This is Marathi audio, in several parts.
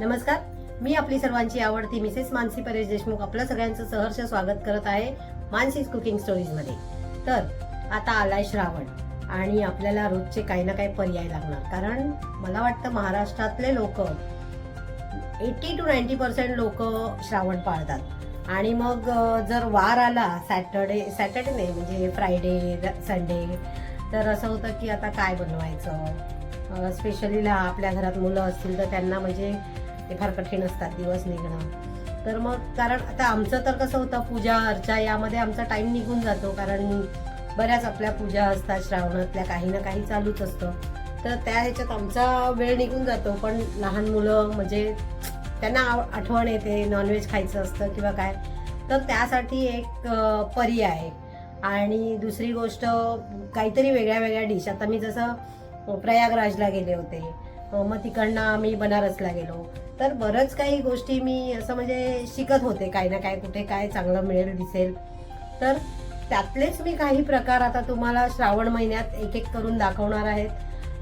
नमस्कार. मी आपली सर्वांची आवडती मिसेस मानसी परेश देशमुख आपलं सगळ्यांचं सहर्ष स्वागत करत आहे मानसीज कुकिंग स्टोरीजमध्ये. तर आता आलाय श्रावण आणि आपल्याला रोजचे काही ना काही पर्याय लागणार. कारण मला वाटतं महाराष्ट्रातले लोक एटी टू नाईन्टी पर्सेंट लोक श्रावण पाळतात. आणि मग जर वार आला सॅटर्डे सॅटर्डे नाही म्हणजे फ्रायडे संडे तर असं होतं की आता काय बनवायचं? स्पेशली आपल्या घरात मुलं असतील तर त्यांना म्हणजे ते फार कठीण असतात दिवस निघणं. तर मग कारण आता आमचं तर कसं होतं पूजा अर्चा यामध्ये आमचा टाइम निघून जातो. कारण बऱ्याच आपल्या पूजा असतात श्रावणातल्या काही ना काही चालूच असतं. तर त्या ह्याच्यात आमचा वेळ निघून जातो. पण लहान मुलं म्हणजे त्यांना आठवण येते नॉनव्हेज खायचं असतं किंवा काय. तर त्यासाठी एक पर्याय आहे. आणि दुसरी गोष्ट काहीतरी वेगळ्या वेगळ्या डिश. आता मी जसं प्रयागराजला गेले होते. मग तिकडनं आम्ही बनारसला गेलो. तर बरंच काही गोष्टी मी असं म्हणजे शिकत होते काही ना काय कुठे काय चांगलं मिळेल दिसेल. तर त्यातलेच मी काही प्रकार आता तुम्हाला श्रावण महिन्यात एक एक करून दाखवणार आहेत.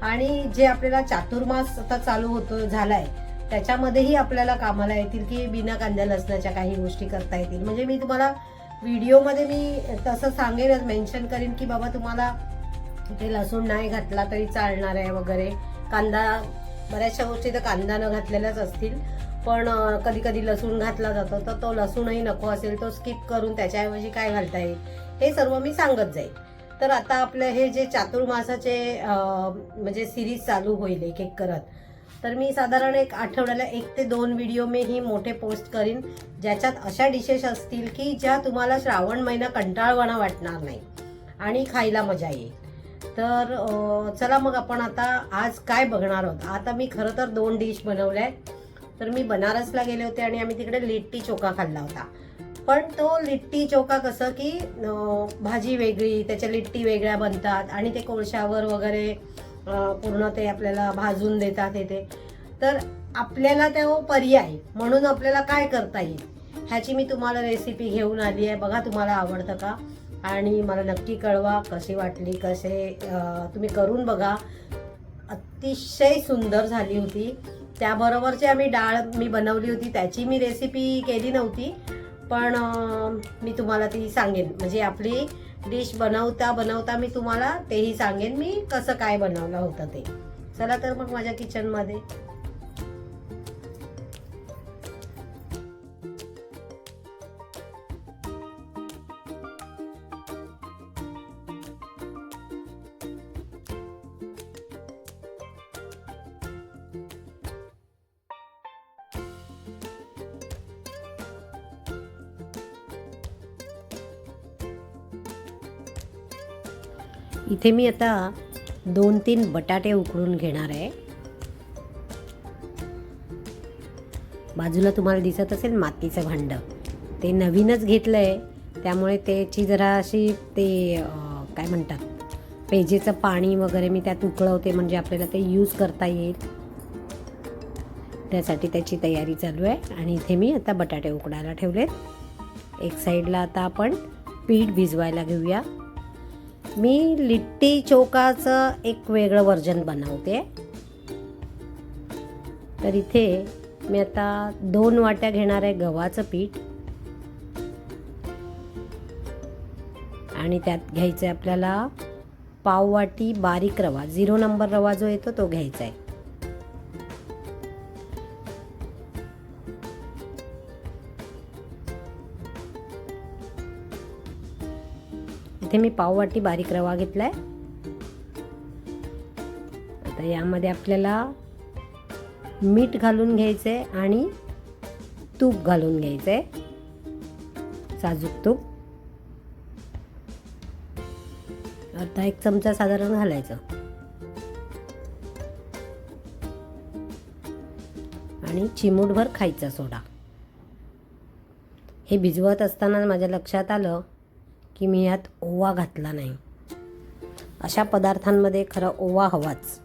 आणि जे आपल्याला चातुर्मास आता चालू होतो झालाय त्याच्यामध्येही आपल्याला कामाला येतील की बिना कांद्या लसणाच्या काही गोष्टी करता येतील. म्हणजे मी तुम्हाला व्हिडिओमध्ये मी तसं सांगेनच मेन्शन करीन की बाबा तुम्हाला ते लसूण नाही घातला तरी चालणार आहे वगैरे. कांदा बऱ्याचशा गोष्टी तर कांदा न घातलेल्याच असतील. पण कधी कधी लसूण घातला जातो तर तो लसूणही नको असेल तो स्किप करून त्याच्याऐवजी काय घालता येईल? हे सर्व मी सांगत जाईल तर आता आपलं हे जे चातुर्मासाचे म्हणजे सिरीज चालू होईल एक एक करत. तर मी साधारण एक आठवड्याला एक ते दोन व्हिडिओ मी ही मोठे पोस्ट करीन ज्याच्यात अशा डिशेस असतील की ज्या तुम्हाला श्रावण महिना कंटाळवाणा वाटणार नाही. आणि खायला मजा येईल. तर चला मग आपण आता आज काय बघणार आहोत? आता मी खरं तर दोन डिश बनवल्या आहेत. तर मी बनारसला गेले होते आणि आम्ही तिकडे लिट्टी चोका खाल्ला होता. पण तो लिट्टी चोका कसं की भाजी वेगळी त्याच्या लिट्टी वेगळ्या बनतात आणि ते कोळशावर वगैरे पूर्ण ते आपल्याला भाजून देतात येते ते. तर आपल्याला तो पर्याय म्हणून आपल्याला काय करता येईल? ह्याची मी तुम्हाला रेसिपी घेऊन आली आहे. बघा तुम्हाला आवडतं का? आणि मला नक्की कळवा कशी वाटली कसे तुम्ही करून बघा. अतिशय सुंदर झाली होती. त्याबरोबरची आम्ही डाळ मी बनवली होती त्याची मी रेसिपी केली नव्हती. पण मी तुम्हाला ती सांगेन. म्हणजे आपली डिश बनवता बनवता मी तुम्हाला तेही सांगेन मी कसं काय बनवलं होतं ते. चला तर मग माझ्या किचनमध्ये इथे मी आता दोन तीन बटाटे उकळून घेणार आहे. बाजूला तुम्हाला दिसत असेल मातीचं भांड. ते नवीनच घेतलं आहे त्यामुळे त्याची जरा अशी ते काय म्हणतात पेजेचं पाणी वगैरे मी त्यात उकळवते म्हणजे आपल्याला ते यूज करता येईल. त्यासाठी त्याची तयारी चालू आहे. आणि इथे मी आता बटाटे उकडायला ठेवलेत. एक साईडला आता आपण पीठ भिजवायला घेऊया. मी लिट्टी चोकाचं एक वेगळं वर्जन बनवते. तर इथे मी आता दोन वाट्या घेणार आहे गव्हाचं पीठ. आणि त्यात घ्यायचं आहे आपल्याला पाववाटी बारीक रवा झिरो नंबर रवा जो येतो तो घ्यायचा आहे इथे मी पाववाटी बारीक रवा घेतला आहे आता यामध्ये आपल्याला मीठ घालून घ्यायचं आहे आणि तूप घालून घ्यायचं आहे साजूक तूप. अर्धा एक चमचा साधारण घालायचं. आणि चिमूटभर खायचा सोडा. हे भिजवत असताना माझ्या लक्षात आलं की मी यात ओवा घातला नाही. अशा पदार्थांमध्ये खरं ओवा हवाच.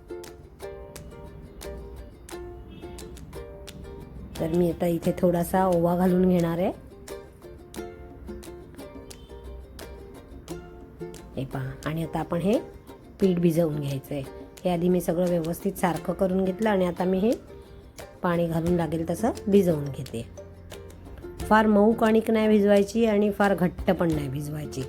तर मी आता इथे थोडासा ओवा घालून घेणार आहे. हे पहा आणि आता आपण हे पीठ भिजवून घ्यायचं आहे हे आधी मी सगळं व्यवस्थित सारखं करून घेतलं आणि आता मी हे पाणी घालून लागेल तसं भिजवून घेते. फार मऊ कणिक नाही भिजवायची आणि फार घट्ट पण नाही भिजवायची.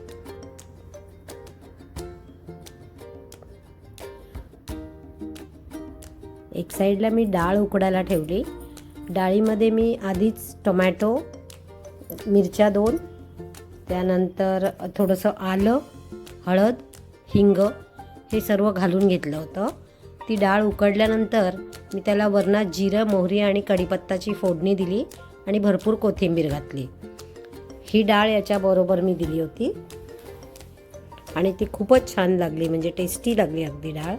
एक साईडला मी डाळ उकडायला ठेवली. डाळीमध्ये मी आधीच टोमॅटो मिरच्या दोन त्यानंतर थोडंसं आलं हळद हिंग हे सर्व घालून घेतलं होतं. ती डाळ उकडल्यानंतर मी त्याला वरणात जिरं मोहरी आणि कढीपत्ताची फोडणी दिली. आणि भरपूर कोथिंबीर घातली. ही डाळ याच्याबरोबर मी दिली होती. आणि ती खूपच छान लागली म्हणजे टेस्टी लागली अगदी डाळ.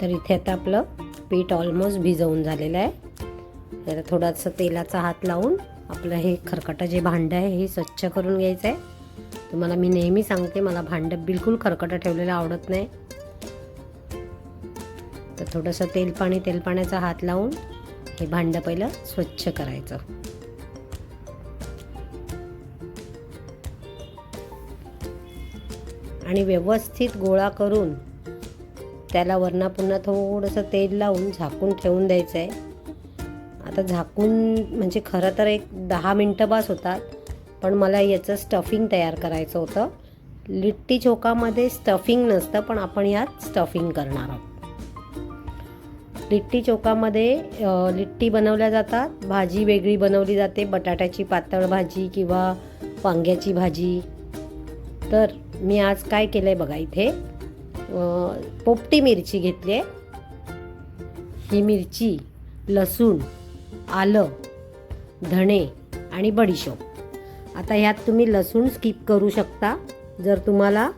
तर इथे आता आपलं पीठ ऑलमोस्ट भिजवून झालेलं आहे. त्याला थोडासा तेलाचा हात लावून आपलं हे खरकटं जे भांडं आहे हे स्वच्छ करून घ्यायचं आहे तुम्हाला मी नेहमी सांगते मला भांडं बिलकुल खरकटं ठेवलेलं आवडत नाही. थोडंसं तेल पाणी तेल पाण्याचा हात लावून हे भांडं पहिलं स्वच्छ करायचं. आणि व्यवस्थित गोळा करून त्याला वरना पुन्हा थोडंसं तेल लावून झाकून ठेवून द्यायचं आहे आता झाकून म्हणजे खरं तर एक दहा मिनटं बास होतात पण मला याचं स्टफिंग तयार करायचं होतं. लिट्टी चोकामध्ये स्टफिंग नसतं पण आपण यात स्टफिंग करणार आहोत. लिट्टी चौकामध्ये लिट्टी बनवल्या जातात. भाजी वेगळी बनवली जाते. बटाट्याची पातळ भाजी किंवा वांग्याची भाजी. तर मी आज काय केलं आहे बघा इथे? पोपटी मिरची घेतली आहे. ही मिरची लसूण आलं धणे आणि बडीशोप. आता ह्यात तुम्ही लसूण स्किप करू शकता. जर तुम्हाला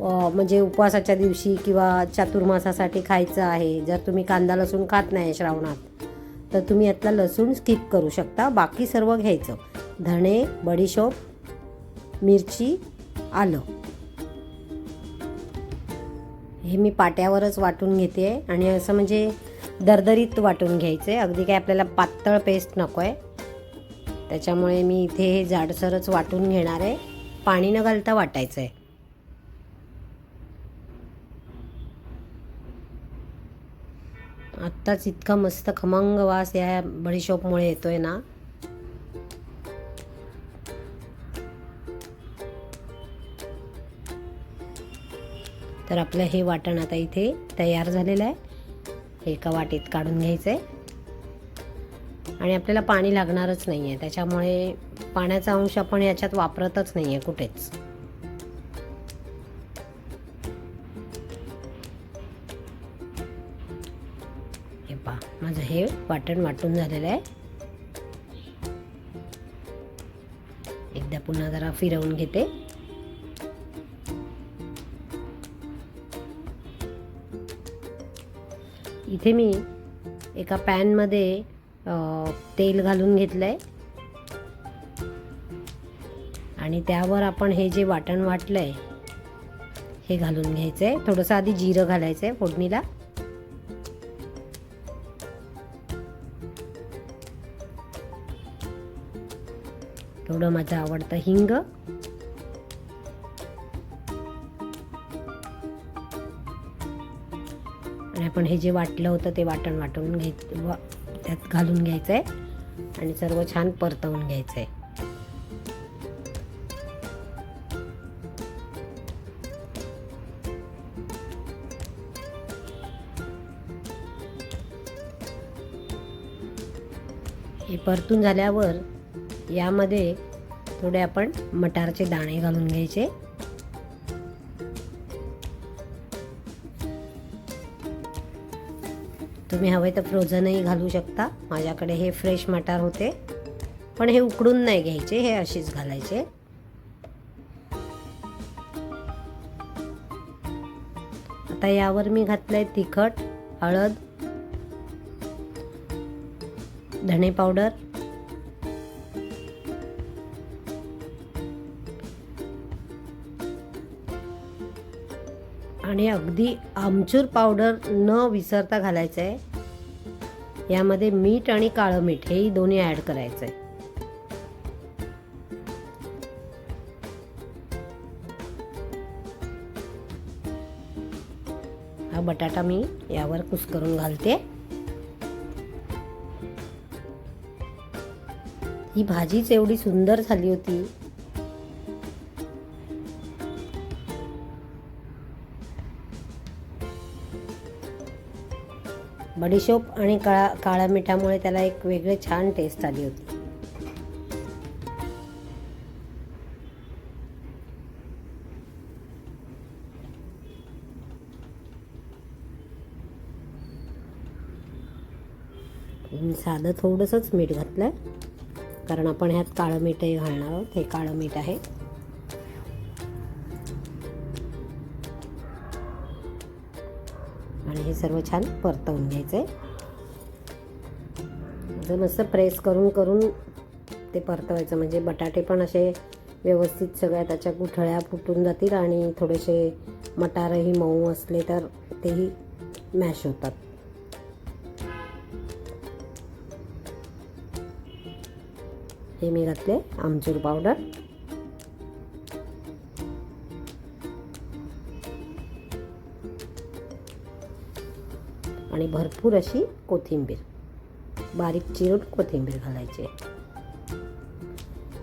म्हणजे उपवासाच्या दिवशी किंवा चातुर्मासासाठी खायचं आहे. जर तुम्ही कांदा लसूण खात नाही श्रावणात तर तुम्ही यातला लसूण स्किप करू शकता. बाकी सर्व घ्यायचं. धणे बडीशोप मिरची आलं. हे मी पाट्यावरच वाटून घेते. आणि असं म्हणजे दरदरीत वाटून घ्यायचं आहे अगदी काय आपल्याला पातळ पेस्ट नको आहे त्याच्यामुळे मी इथे हे जाडसरच वाटून घेणार आहे. पाणी न घालता वाटायचं आहे आत्ताच इतका मस्त खमंग वास या बडीशोपमुळे येतोय ना. तर आपलं हे वाटण आता इथे तयार झालेलं आहे. हे एका वाटीत काढून घ्यायचं आहे आणि आपल्याला पाणी लागणारच नाही आहे त्याच्यामुळे पाण्याचा अंश आपण याच्यात वापरतच नाही आहे कुठेच. हे वाटण वाटून झालेलं आहे. एकदा पुन्हा जरा फिरवून घेते. इथे मी एका पॅनमध्ये तेल घालून घेतलं आहे आणि त्यावर आपण हे जे वाटण वाटलं आहे हे घालून घ्यायचं आहे थोडंसं आधी जिरं घालायचं आहे फोडणीला. थोडं माझं आवडतं हिंग. आणि आपण हे जे वाटलं होतं ते वाटण वाटून घ्याय वा त्यात घालून घ्यायचं आहे आणि सर्व छान परतवून घ्यायचं आहे हे परतून झाल्यावर यामध्ये थोडे आपण मटारचे दाणे घालून घ्यायचे. तुम्ही हवे तर फ्रोझनही घालू शकता. माझ्याकडे हे फ्रेश मटार होते. पण हे उकडून नाही घ्यायचे हे अशीच घालायचे. आता यावर मी घातलंय तिखट हळद धणे पावडर. आणि अगदी आमचूर पावडर न विसरता घालायचं आहे यामध्ये मीठ आणि काळं मीठ हेही दोन्ही ॲड करायचं आहे हा बटाटा मी यावर कुस्करून घालते. ही भाजीच एवढी सुंदर झाली होती. बडीशोप आणि काळा काळ्या मिठामुळे त्याला एक वेगळे छान टेस्ट आली होती. साधं थोडंसंच मीठ घातलं आहे कारण आपण ह्यात काळं मीठही घालणार आहोत हे काळं मीठ आहे. आणि हे सर्व छान परतवून घ्यायचं आहे जर मस्त प्रेस करून करून ते परतवायचं. म्हणजे बटाटे पण असे व्यवस्थित सगळ्या त्याच्या गुठळ्या फुटून जातील आणि थोडेसे मटारही मऊ असले तर तेही मॅश होतात. हे मी घातले आमचूर पावडर. आणि भरपूर अशी कोथिंबीर. बारीक चिरून कोथिंबीर घालायची.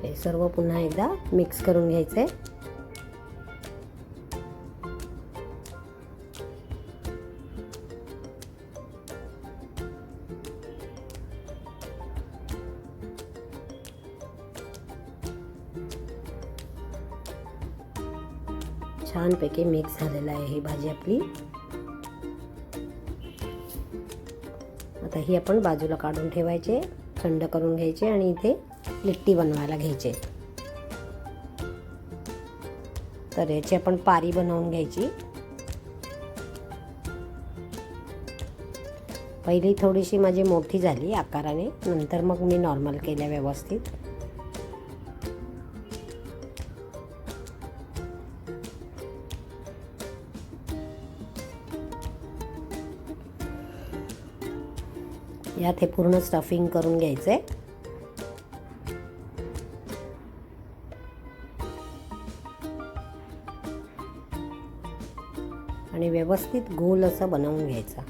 हे सर्व पुन्हा एकदा मिक्स करून घ्यायचे छानपैकी मिक्स झालेलं आहे ही भाजी आपली. आता ही आपण बाजूला काढून ठेवायचे थंड करून घ्यायचे आणि इथे लिट्टी बनवायला घ्यायचे. तर याची आपण पारी बनवून घ्यायची. पहिली थोडीशी माझी मोठी झाली आकाराने नंतर मग मी नॉर्मल केल्या व्यवस्थित. यात हे पूर्ण स्टफिंग करून घ्यायचं आहे आणि व्यवस्थित गोल असं बनवून घ्यायचा.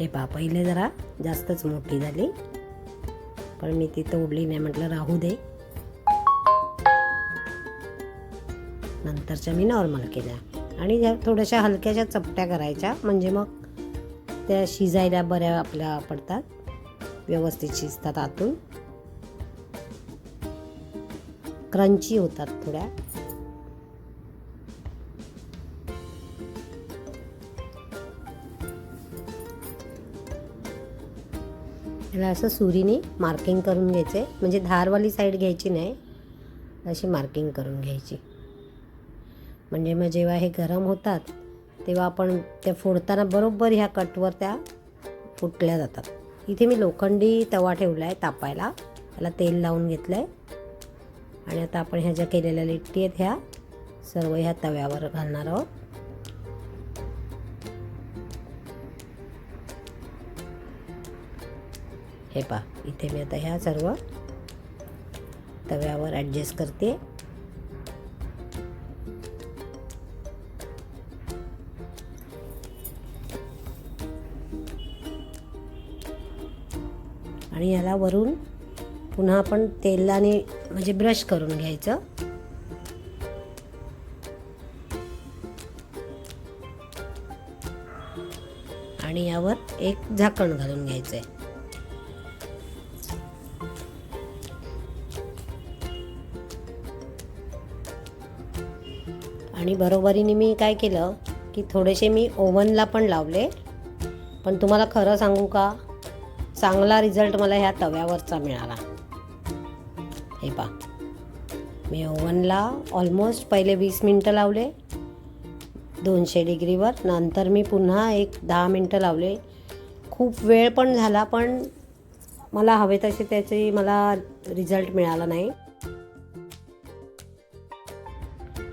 हे पहा पहिले जरा जास्तच मोठी झाली. पण मी ती तोडली नाही म्हटलं राहू दे. नंतरच्या मी नॉर्मल केल्या. आणि ज्या थोड्याशा हलक्याशा चपट्या करायच्या म्हणजे मग त्या शिजायला बऱ्या आपल्या पडतात. व्यवस्थित शिजतात आतून. क्रंची होतात थोड्या. त्याला असं सुरीने मार्किंग करून घ्यायचे. म्हणजे धारवाली साईड घ्यायची नाही अशी मार्किंग करून घ्यायची. म्हणजे मग जेव्हा हे गरम होतात तेव्हा आपण त्या फोडताना बरोबर ह्या कटवर त्या फुटल्या जातात. इथे मी लोखंडी तवा ठेवला आहे तापायला. त्याला तेल लावून घेतलं आहे आणि आता आपण ह्या ज्या केलेल्या लिट्टी आहेत ह्या सर्व ह्या तव्यावर घालणार आहोत. हे पा इथे मी आता ह्या सर्व तव्यावर ॲडजस्ट करते. आणि याला वरून पुन्हा आपण तेलाने म्हणजे ब्रश करून घ्यायचं. आणि यावर एक झाकण घालून घ्यायचं आहे आणि बरोबरीने मी काय केलं की थोडेसे मी ओव्हनला पण लावले. पण तुम्हाला खरं सांगू का? चांगला रिझल्ट मला ह्या तव्यावरचा मिळाला. हे पा मी ओव्हनला ऑलमोस्ट पहिले वीस मिनटं लावले. दोनशे डिग्रीवर. नंतर मी पुन्हा एक दहा मिनटं लावले. खूप वेळ पण झाला पण मला हवे तसे त्याचे मला रिझल्ट मिळाला नाही.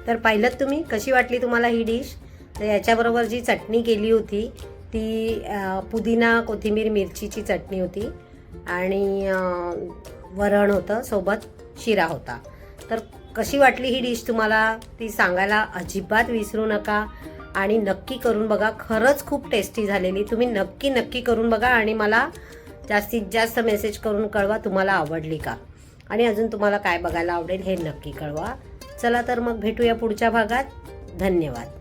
तर पाहिलं तुम्ही कशी वाटली तुम्हाला ही डिश? तर याच्याबरोबर जी चटणी केली होती ती पुदिना कोथिंबीर मिरचीची चटणी होती आणि वरण होतं सोबत शिरा होता. तर कशी वाटली ही डिश तुम्हाला? ती सांगायला अजिबात विसरू नका आणि नक्की करून बघा. खरंच खूप टेस्टी झालेली. तुम्ही नक्की नक्की करून बघा आणि मला जास्तीत जास्त मेसेज करून कळवा तुम्हाला आवडली का. आणि अजून तुम्हाला काय बघायला आवडेल हे नक्की कळवा. चला तर मग भेटूया पुढच्या भागात. धन्यवाद.